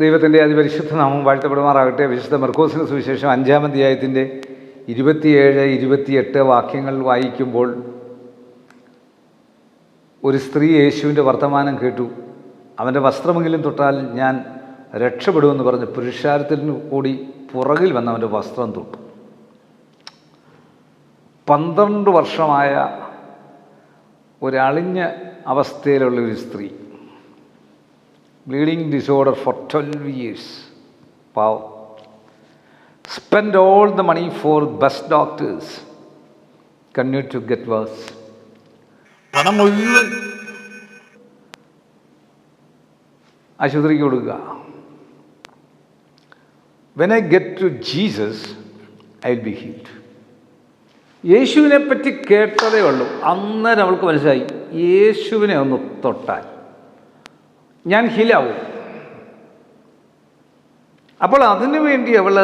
ദൈവത്തിന്റെ അതിപരിശുദ്ധ നാമം വാഴ്ത്തപ്പെടുമാറാകട്ടെ. വിശുദ്ധ മർക്കോസിന് സുവിശേഷം അഞ്ചാം അധ്യായത്തിന്റെ ഇരുപത്തിയേഴ് ഇരുപത്തിയെട്ട് വാക്യങ്ങൾ വായിക്കുമ്പോൾ ഒരു സ്ത്രീ യേശുവിന്റെ വർത്തമാനം കേട്ടു. അവന്റെ വസ്ത്രമെങ്കിലും തൊട്ടാൽ ഞാൻ രക്ഷപ്പെടുമെന്ന് പറഞ്ഞ്. പുരുഷാരത്തിന് കൂടി പുറകിൽ വന്ന് അവന്റെ വസ്ത്രം തൊട്ടു. പന്ത്രണ്ട് വർഷമായ ഒരളിഞ്ഞ അവസ്ഥയിലുള്ള ഒരു സ്ത്രീ. Bleeding disorder for twelve years pav spend all the money for best doctors continue to get worse പണം മുഴുവൻ ആശുപത്രിക്ക് കൊടുക്കുക. When I get to Jesus I will be healed യേശുവിനെ പറ്റി കേട്ടതേ ഉള്ളൂ. അന്നേരം അവൾക്ക് മനസ്സിലായി. യേശുവിനെ ഒന്ന് തൊട്ടാൽ ഞാൻ ഹീലാവും അപ്പോൾ അതിനു വേണ്ടി അവൾ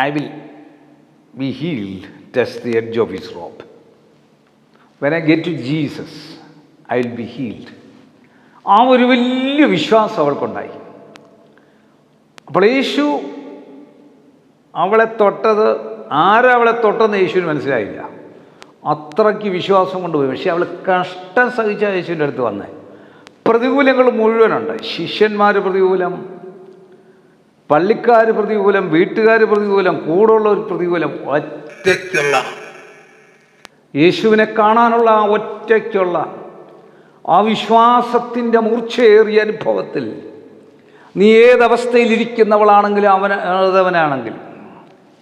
I will be healed test the edge of his rope when I get to Jesus I will be healed ആ ഒരു വലിയ വിശ്വാസം അവൾക്കുണ്ടായി. അപ്പോൾ യേശു അവളെ തൊട്ടത് ആരവളെ തൊട്ടെന്ന് യേശുവിന് മനസ്സിലായില്ല. അത്രയ്ക്ക് വിശ്വാസം കൊണ്ടുപോയി. പക്ഷേ അവൾ കഷ്ടം സഹിച്ച യേശുവിന്റെ അടുത്ത് വന്നേ പ്രതികൂലങ്ങൾ മുഴുവനുണ്ട്. ശിഷ്യന്മാർ പ്രതികൂലം പള്ളിക്കാർ പ്രതികൂലം വീട്ടുകാർ പ്രതികൂലം കൂടുള്ള ഒരു പ്രതികൂലം ഒറ്റയ്ക്കുള്ള. യേശുവിനെ കാണാനുള്ള ആ ഒറ്റയ്ക്കുള്ള ആ വിശ്വാസത്തിന്റെ മൂർച്ചയേറിയ അനുഭവത്തിൽ നീ ഏതവസ്ഥയിലിരിക്കുന്നവളാണെങ്കിലും അവന അവനാണെങ്കിൽ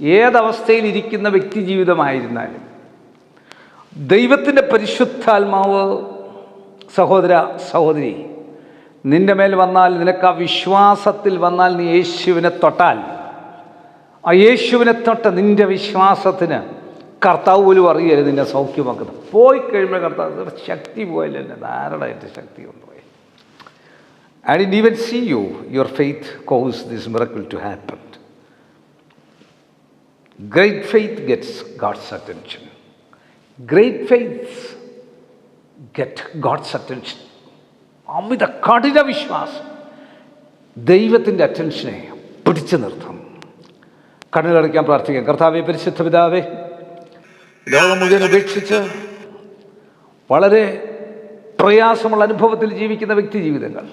ഏതവസ്ഥയിലിരിക്കുന്ന വ്യക്തി ജീവിതമായിരുന്നാലും ദൈവത്തിന്റെ പരിശുദ്ധാത്മാവ് സഹോദര സഹോദരി നിന്റെ മേൽ വന്നാൽ നിനക്ക് ആ വിശ്വാസത്തിൽ വന്നാൽ നീ യേശുവിനെ തൊട്ടാൽ ആ യേശുവിനെ തൊട്ട നിന്റെ വിശ്വാസത്തിന് കർത്താവ് പോലും അറിയരുത് നിന്നെ സൗഖ്യമാക്കുന്നത്. പോയി കഴിയുമ്പോൾ കർത്താവ് ശക്തി പോയല്ലോ എന്നെ ധാരാളമായിട്ട് ശക്തി കൊണ്ടുപോയി. And in even see you your faith cause this miracle to happen great faith gets God's attention great faith get God's attention അമിത കഠിന വിശ്വാസം. ദൈവത്തിന്റെ അറ്റൻഷനെ പിടിച്ചു നിർത്തും കണ്ണുകളടയ്ക്കാൻ പ്രാർത്ഥിക്കാം. കർത്താവെ പരിശുദ്ധ പിതാവേ ലോകം മുഴുവൻ ഉപേക്ഷിച്ച് വളരെ പ്രയാസമുള്ള അനുഭവത്തിൽ ജീവിക്കുന്ന വ്യക്തി ജീവിതങ്ങൾ.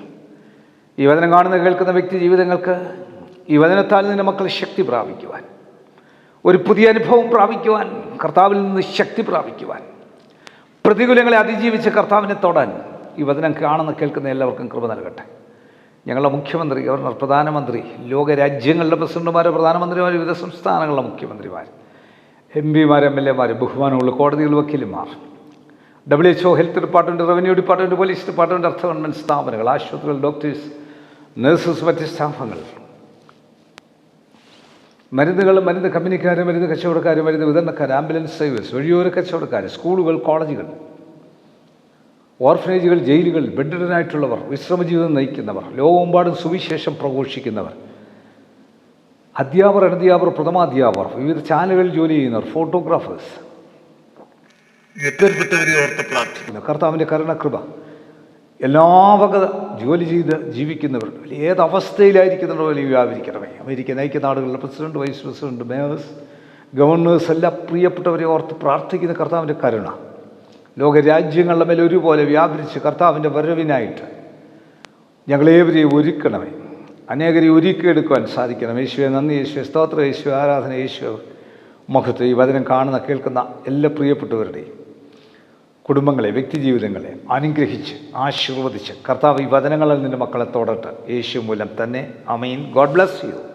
ഈ വചനം കാണുന്ന കേൾക്കുന്ന വ്യക്തി ജീവിതങ്ങൾക്ക് ഈ വചനത്താൽ നിന്റെ മക്കൾ ശക്തി പ്രാപിക്കുവാൻ ഒരു പുതിയ അനുഭവം പ്രാപിക്കുവാൻ കർത്താവിൽ നിന്ന് ശക്തി പ്രാപിക്കുവാൻ പ്രതികൂലങ്ങളെ അതിജീവിച്ച് കർത്താവിനെ തൊടാൻ ഈ വചനം കാണുന്ന കേൾക്കുന്ന എല്ലാവർക്കും കൃപ നൽകട്ടെ. ഞങ്ങളുടെ മുഖ്യമന്ത്രി ഗവർണർ പ്രധാനമന്ത്രി ലോകരാജ്യങ്ങളുടെ പ്രസിഡന്റുമാർ പ്രധാനമന്ത്രിമാർ വിവിധ സംസ്ഥാനങ്ങളിലെ മുഖ്യമന്ത്രിമാർ എം പിമാർ എം എൽ എമാർ ബഹുമാനമുള്ള കോടതികൾ വക്കീലുമാർ W H O health department revenue department police department അർത്ഥ ഗവൺമെന്റ് സ്ഥാപനങ്ങൾ ആശുപത്രികൾ ഡോക്ടേഴ്സ് നഴ്സസ് മറ്റ് സ്റ്റാഫുകൾ മരുന്നുകൾ മരുന്ന് കമ്പനിക്കാർ മരുന്ന് കച്ചവടക്കാർ മരുന്ന് വിതരണക്കാർ ആംബുലൻസ് സർവീസ് വഴിയോര കച്ചവടക്കാർ സ്കൂളുകൾ കോളേജുകൾ ഓർഫനേജുകൾ ജയിലുകൾ ബെഡിഡനായിട്ടുള്ളവർ വിശ്രമജീവിതം നയിക്കുന്നവർ ലോകമെമ്പാടും സുവിശേഷം പ്രഘോഷിക്കുന്നവർ അധ്യാപകർ അനധ്യാപകർ പ്രഥമാധ്യാപകർ വിവിധ ചാനലുകളിൽ ജോലി ചെയ്യുന്നവർ ഫോട്ടോഗ്രാഫേഴ്സ്. കർത്താവിന്റെ കരുണകൃപ. എല്ലാ വക ജോലി ചെയ്ത് ജീവിക്കുന്നവർ ഏത് അവസ്ഥയിലായിരിക്കുന്നവർ വലിയ വ്യാപരിക്കണമേ. അമേരിക്ക നയിക്കുന്ന നാടുകളിലെ president vice president mayors governors എല്ലാം പ്രിയപ്പെട്ടവരെ ഓർത്ത് പ്രാർത്ഥിക്കുന്ന കർത്താവിന്റെ കരുണ. ലോകരാജ്യങ്ങളുടെ മേൽ ഒരുപോലെ വ്യാപരിച്ച് കർത്താവിന്റെ വരവിനായിട്ട് ഞങ്ങളേവരെയും ഒരുക്കണമേ. അനേകരെ ഒരുക്കിയെടുക്കുവാൻ സാധിക്കണം. യേശുവെ നന്ദി യേശുവെ സ്തോത്ര യേശു ആരാധന യേശു മുഖത്ത് ഈ വചനം കാണുന്ന കേൾക്കുന്ന എല്ലാ പ്രിയപ്പെട്ടവരുടെയും. കുടുംബങ്ങളെ വ്യക്തിജീവിതങ്ങളെ അനുഗ്രഹിച്ച് ആശീർവദിച്ച് കർത്താവ് ഈ വചനങ്ങളിൽ നിന്റെ മക്കളെ തൊടട്ട്. യേശു മൂലം തന്നെ. അമീൻ ഗോഡ് ബ്ലസ് യു.